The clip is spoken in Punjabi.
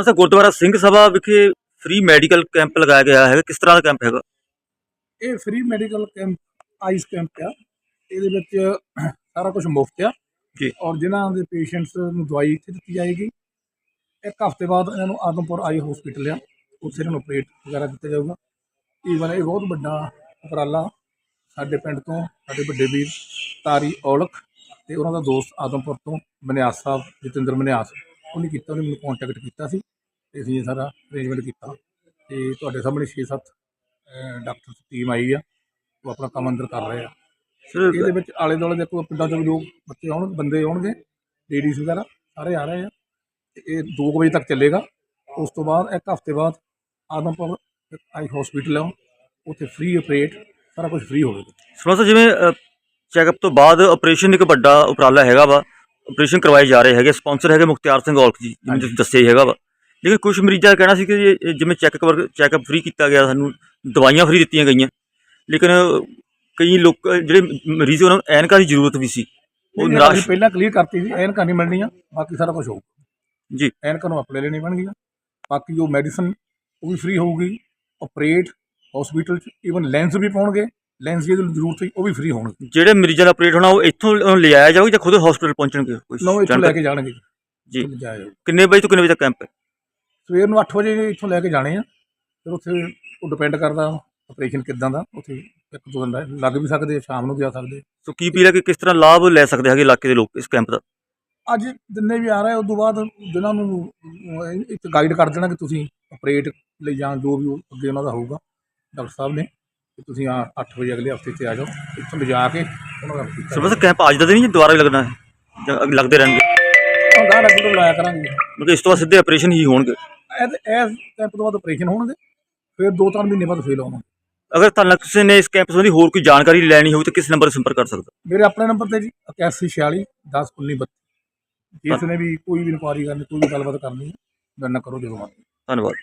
ਅਸਾ ਗੁਰਦੁਆਰਾ ਸਿੰਘ ਸਭਾ ਵਿਖੇ ਫ੍ਰੀ ਮੈਡੀਕਲ ਕੈਂਪ ਲਗਾਇਆ ਗਿਆ ਹੈ ਕਿਸ ਤਰ੍ਹਾਂ ਦਾ ਕੈਂਪ ਹੈਗਾ? ਇਹ free medical camp eyes camp ਆ। ਇਹਦੇ ਵਿੱਚ ਸਾਰਾ ਕੁਝ ਮੁਫਤ ਆ। ਜੀ। ਔਰ ਜਿਨ੍ਹਾਂ ਦੇ ਪੇਸ਼ੈਂਟਸ ਨੂੰ ਦਵਾਈ ਇੱਥੇ ਦਿੱਤੀ ਜਾਏਗੀ। ਇੱਕ ਹਫ਼ਤੇ ਬਾਅਦ ਇਹਨਾਂ ਨੂੰ ਆਦਮਪੁਰ ਆਈ ਹਸਪੀਟਲ ਆ। ਉੱਥੇ ਇਹਨਾਂ ਨੂੰ ਆਪਰੇਟ ਵਗੈਰਾ ਦਿੱਤਾ ਜਾਊਗਾ। ਈਵਨ ਇਹ ਬਹੁਤ ਵੱਡਾ ਉਪਰਾਲਾ ਸਾਡੇ ਪਿੰਡ ਤੋਂ ਸਾਡੇ ਵੱਡੇ ਵੀਰ ਤਾਰੀ ਔਲਖ ਤੇ ਉਹਨਾਂ ਦਾ ਦੋਸਤ ਆਦਮਪੁਰ ਤੋਂ ਮਨਿਆਸ ਸਾਹਿਬ ਜਤਿੰਦਰ ਮਨਿਆਸ ਉਹਨੇ ਕੀਤਾ ਉਹਨੇ ਮੈਨੂੰ ਕੰਟੈਕਟ ਕੀਤਾ ਸੀ ਤੇ ਅਸੀਂ ਇਹ ਸਾਰਾ ਅਰੇਂਜਮੈਂਟ ਕੀਤਾ। ਤੇ ਤੁਹਾਡੇ ਸਾਹਮਣੇ 6-7 ਡਾਕਟਰ ਟੀਮ ਆਈ ਆ ਉਹ ਆਪਣਾ ਕੰਮ ਅੰਦਰ ਕਰ ਰਹੇ ਆ। ਇਹਦੇ ਵਿੱਚ ਆਲੇ ਦੁਆਲੇ ਦੇਖੋ ਪਿੰਡਾਂ ਚੋਂ ਲੋਕ ਬੱਚੇ ਆਉਣ ਬੰਦੇ ਆਉਣਗੇ ਲੇਡੀਜ਼ ਵਗੈਰਾ ਸਾਰੇ ਆ ਰਹੇ ਆ। ਇਹ 2 ਵਜੇ ਤੱਕ ਚੱਲੇਗਾ। ਉਸ ਤੋਂ ਬਾਅਦ ਇੱਕ ਹਫ਼ਤੇ ਬਾਅਦ ਆਦਮਪੁਰ ਆਈ ਹਸਪੀਟਲ ਆ ਉੱਥੇ ਫ੍ਰੀ ਆਪਰੇਟ ਸਾਰਾ ਕੁਝ ਫ੍ਰੀ ਹੋਵੇਗਾ। ਸਮਝ ਜਿਵੇਂ ਚੈੱਕਅਪ ਤੋਂ ਬਾਅਦ ਆਪਰੇਸ਼ਨ ਇੱਕ ਵੱਡਾ ਉਪਰਾਲਾ ਹੈਗਾ ਵਾ। ਆਪਰੇਸ਼ਨ ਕਰਵਾਏ ਜਾ ਰਹੇ ਹੈਗੇ ਸਪਾਂਸਰ ਹੈਗੇ ਮੁਖਤਿਆਰ ਸਿੰਘ ਔਲਖ ਜੀ ਜਿਵੇਂ ਤੁਸੀਂ ਦੱਸਿਆ ਹੀ ਹੈਗਾ ਵਾ। ਲੇਕਿਨ ਕੁਝ ਮਰੀਜ਼ਾਂ ਦਾ ਕਹਿਣਾ ਸੀ ਕਿ ਇਹ- ਜਿਵੇਂ ਚੈੱਕਅਪ ਚੈੱਕਅਪ ਫ੍ਰੀ ਕੀਤਾ ਗਿਆ ਸਾਨੂੰ ਦਵਾਈਆਂ ਫ੍ਰੀ ਦਿੱਤੀਆਂ ਗਈਆਂ। ਲੇਕਿਨ ਕਈ ਲੋਕ ਜਿਹੜੇ ਮਰੀਜ਼ ਉਹਨਾਂ ਨੂੰ ਐਨਕਾਂ ਦੀ ਜ਼ਰੂਰਤ ਵੀ ਸੀ ਉਹ ਨਿਰਾਸ਼ ਪਹਿਲਾਂ ਕਲੀਅਰ ਕਰਤੀ ਸੀ ਐਨਕਾਂ ਨਹੀਂ ਮਿਲਣੀਆਂ ਬਾਕੀ ਸਾਰਾ ਕੁਝ ਹੋਊਗਾ ਜੀ। ਐਨਕਾਂ ਨੂੰ ਆਪਣੇ ਲੈਣੀ ਪੈਣਗੀਆਂ ਬਾਕੀ ਜੋ ਮੈਡੀਸਨ ਉਹ ਵੀ ਫ੍ਰੀ ਹੋਊਗੀ ਆਪਰੇਟ ਹਸਪੀਟਲ ਚ ਈਵਨ ਲੈਂਸ ਵੀ ਪਾਉਣਗੇ। ਲੈਂਸ ਦੀ ਜ਼ਰੂਰਤ ਹੈ ਉਹ ਵੀ ਫ੍ਰੀ ਹੋਣਗੇ। ਜਿਹੜੇ ਮਰੀਜ਼ਾਂ ਦਾ ਆਪਰੇਟ ਹੋਣਾ ਉਹ ਇੱਥੋਂ ਲਿਆਇਆ ਜਾਊਗਾ ਜਾਂ ਖੁਦ ਹਸਪੀਟਲ ਪਹੁੰਚਣਗੇ ਕੋਈ ਨੋ ਇੱਥੋਂ ਲੈ? ਕੇ ਜਾਣਗੇ ਜੀ। ਕਿੰਨੇ ਵਜੇ ਤੋਂ ਕਿੰਨੇ ਵਜੇ ਤੱਕ ਕੈਂਪ ਹੈ? ਸਵੇਰ ਨੂੰ 8 ਵਜੇ ਇੱਥੋਂ ਲੈ ਕੇ ਜਾਣੇ ਆ। ਫਿਰ ਉੱਥੇ ਉਹ ਡਿਪੈਂਡ ਕਰਦਾ ਆਪਰੇਸ਼ਨ ਕਿੱਦਾਂ ਦਾ ਉੱਥੇ ਇੱਕ ਦੋ ਦਿਨ ਲੱਗ ਵੀ ਸਕਦੇ ਸ਼ਾਮ ਨੂੰ ਵੀ ਆ ਸਕਦੇ। ਸੋ ਕੀ ਪੀ ਕਿ ਕਿਸ ਤਰ੍ਹਾਂ ਲਾਭ ਲੈ ਸਕਦੇ ਹੈਗੇ ਇਲਾਕੇ ਦੇ ਲੋਕ ਇਸ ਕੈਂਪ ਦਾ? ਅੱਜ ਜਿੰਨੇ ਵੀ ਆ ਰਹੇ ਉਸ ਤੋਂ ਬਾਅਦ ਜਿਨ੍ਹਾਂ ਨੂੰ ਇੱਕ ਗਾਈਡ ਕਰ ਦੇਣਾ ਕਿ ਤੁਸੀਂ ਆਪਰੇਟ ਲਈ ਜਾਂ ਜੋ ਵੀ ਉਹ ਅੱਗੇ ਉਹਨਾਂ ਦਾ ਹੋਊਗਾ ਡਾਕਟਰ ਸਾਹਿਬ ਨੇ। ਕਿ ਤੁਸੀਂ ਆ 8 ਵਜੇ ਅਗਲੇ ਹਫ਼ਤੇ ਤੇ ਆ ਜਾਓ ਇੱਥੋਂ ਲਿਜਾ ਕੇ ਉਹਨਾਂ ਦਾ ਕੀਤਾ ਸੋ ਬਸ ਕੈਂਪ ਅੱਜ ਦਾ ਤਾਂ ਨਹੀਂ ਜੀ, ਦੁਬਾਰਾ ਵੀ ਲੱਗਣਾ ਹੈ? ਜਾਂ ਅੱਗੇ ਲੱਗਦੇ ਰਹਿਣਗੇ? ਹੁੰਦਾ ਤੋਂ ਲਾਇਆ ਕਰਾਂਗੇ। ਮਤਲਬ ਇਸ ਤੋਂ ਬਾਅਦ ਸਿੱਧੇ ਆਪਰੇਸ਼ਨ ਹੀ ਹੋਣਗੇ। ਇਹ ਇਸ ਕੈਂਪ ਤੋਂ ਬਾਅਦ ਆਪਰੇਸ਼ਨ ਹੋਣਗੇ ਫਿਰ ਦੋ ਤਿੰਨ ਮਹੀਨੇ ਬਾਅਦ ਫੇਲ ਆਉਣਗੇ ਅਗਰ ਤੁਹਾਨੂੰ ਕਿਸੇ ਨੇ ਇਸ ਕੈਂਪ ਸੰਬੰਧੀ ਹੋਰ ਕੋਈ ਜਾਣਕਾਰੀ ਲੈਣੀ ਹੋਵੇ ਤਾਂ ਕਿਸ ਨੰਬਰ 'ਤੇ ਸੰਪਰਕ ਕਰ ਸਕਦਾ? ਮੇਰੇ ਆਪਣੇ ਨੰਬਰ ਤੇ ਜੀ 8146 10 19 32 ਜਿਸ ਨੇ ਵੀ ਕੋਈ ਵੀ ਇਨਕੁਆਰੀ ਕਰਨੀ ਕੋਈ ਵੀ ਗੱਲਬਾਤ ਕਰਨੀ ਹੈ ਮੇਰੇ ਨਾਲ ਕਰੋ ਜਦੋਂ ਮਰਜ਼ੀ। ਧੰਨਵਾਦ।